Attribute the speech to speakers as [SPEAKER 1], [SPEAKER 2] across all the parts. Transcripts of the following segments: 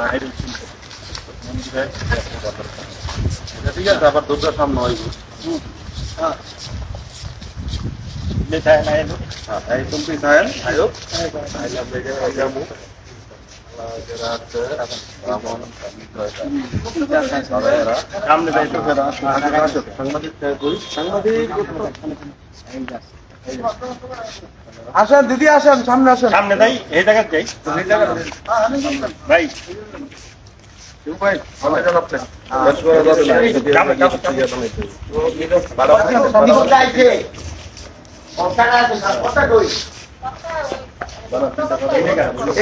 [SPEAKER 1] বাইরে মন্দিরে ঠিক আছে আবার দুর্গা সামনে হইব
[SPEAKER 2] মিঠাই নাই এলো
[SPEAKER 1] হ্যাঁ এই তুমি খায় আয়ো আইলাম দেখে যাব যারা আছে রামন
[SPEAKER 2] সামনে যাই তো
[SPEAKER 1] সাংবাদিক কই সাংবাদিক
[SPEAKER 3] আসেন দিদি আসেন সামনে আসেন।
[SPEAKER 2] সামনে যাই এই জায়গায় যাই। ভাই।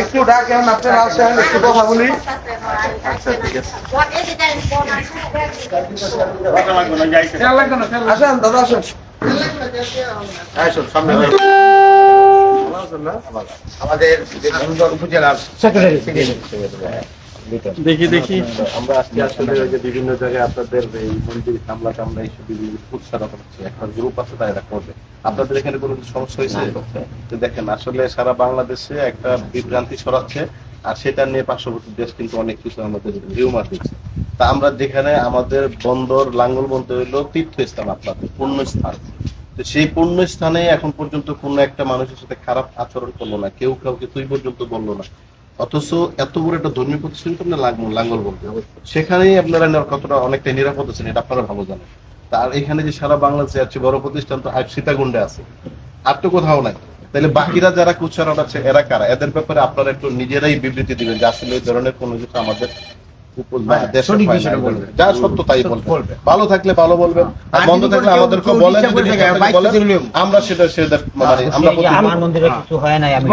[SPEAKER 3] একটু ডাকেন আপনারা আসেন একটু কথা বলি।
[SPEAKER 2] কথা লাগবে না যাইতে
[SPEAKER 3] আসেন দাদা আসেন।
[SPEAKER 4] আমাদের উপজেলার
[SPEAKER 2] দেখি। দেখি
[SPEAKER 5] আমরা আজকে আসলে ওই যে বিভিন্ন জায়গায় আপনাদের এই মন্দির টামলা এইসব বিভিন্ন উৎসাহ হচ্ছে একটা গ্রুপ আছে তারা এটা করবে। আপনাদের এখানে কোনো কিছু সমস্যা হয়েছে? তো দেখেন আসলে সারা বাংলাদেশে একটা বিভ্রান্তি ছড়াচ্ছে আর সেটা নিয়ে পার্শ্ববর্তী দেশ কিন্তু অনেক কিছু আমাদের রিউমার দিচ্ছে। তা আমরা যেখানে আমাদের বন্দর লাঙ্গল বলতে হইল তীর্থস্থান আপনাদের পুণ্যস্থান সেই পুণ্য স্থানে এখন পর্যন্ত কোনো একটা মানুষের সাথে খারাপ আচরণ করল না, কেউ কাউকে তুই পর্যন্ত বলল না। অথচ এত বড় একটা ধর্মীয় প্রতিষ্ঠান তো আপনার লাঙ্গল বলতে হবে। সেখানেই আপনারা কতটা অনেকটা নিরাপদ আছেন এটা আপনারা ভালো জানেন। তার এখানে যে সারা বাংলাদেশে আছে, বড় প্রতিষ্ঠান তো সীতাকুণ্ডে আছে। আর তো কোথাও নাই। তাহলে বাকিরা যারা কুচ্ছারণ আছে, এরা কারা? এদের ব্যাপারে আপনারা একটু নিজেরাই বিবৃতি দিবেন যে আসলে এই ধরনের কোনো কিছু আমাদের যা সত্য তাই বলবে। ভালো থাকলে ভালো বলবেন আর
[SPEAKER 4] বন্ধ
[SPEAKER 5] মন্দ থাকলে আমাদেরকে বলেন। আমরা সেটা সেটা মানে আমরা
[SPEAKER 6] আমার মন্দিরে কিছু হয় না আমি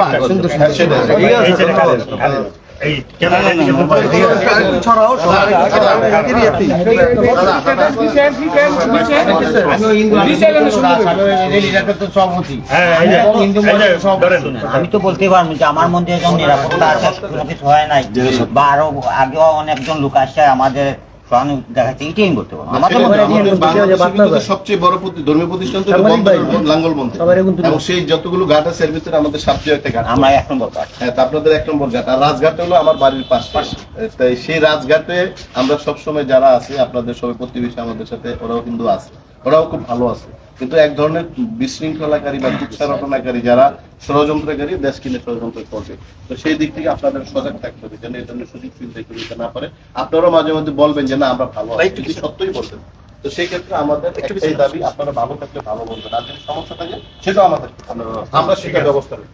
[SPEAKER 5] হ্যাঁ,
[SPEAKER 4] আমি তো
[SPEAKER 2] হ্যাঁ
[SPEAKER 6] বলতে পারব যে আমার মধ্যে যখন নিরাপত্তা আছে কোনো কিছু হয় নাই বা আরও আগেও অনেকজন লোক আসছে আমাদের সহানুভূতি দেখাচ্ছে এটাই আমি বলতে পারব আমাদের
[SPEAKER 5] সেটা
[SPEAKER 6] মন্দিরে
[SPEAKER 5] আমাদের বাংলাদেশের ভিতরে সবচেয়ে বড় ধর্মীয় প্রতিষ্ঠান তো লাঙ্গল মন্দির এবং সেই যতগুলো ঘাট আছে এর ভিতরে আমাদের সবচেয়ে একটা ঘাট।
[SPEAKER 6] আমরা এক নম্বর পাচ্ছি
[SPEAKER 5] হ্যাঁ আপনাদের এক নম্বর ঘাট। আর রাজঘাট হলো আমার বাড়ির পাশে। তাই সেই রাজঘাটে আমরা সবসময় যারা আছি আপনাদের সবাই প্রতিবেশী আমাদের সাথে ওরাও কিন্তু আছে। ওরাও খুব ভালো আছে। কিন্তু এক ধরনের বিশৃঙ্খলাকারী বা কুৎসারটনাকারী যারা ষড়যন্ত্রকারী দেশ কিনে ষড়যন্ত্র করবে। তো সেই দিক থেকে আপনাদের সজাগ থাকতে হবে যেন এই ধরনের সুযোগ সুবিধা কেউ নিতে না পারে। আপনারাও মাঝে মাঝে বলবেন যে না আমরা ভালো আছি। সত্যই বলবেন তো সেই ক্ষেত্রে আমাদের একটাই দাবি আপনারা ভালো থাকলে ভালো বলবেন। আর যদি সমস্যা থাকে সেটাও আমাদের আমরা সেটা ব্যবস্থা নেব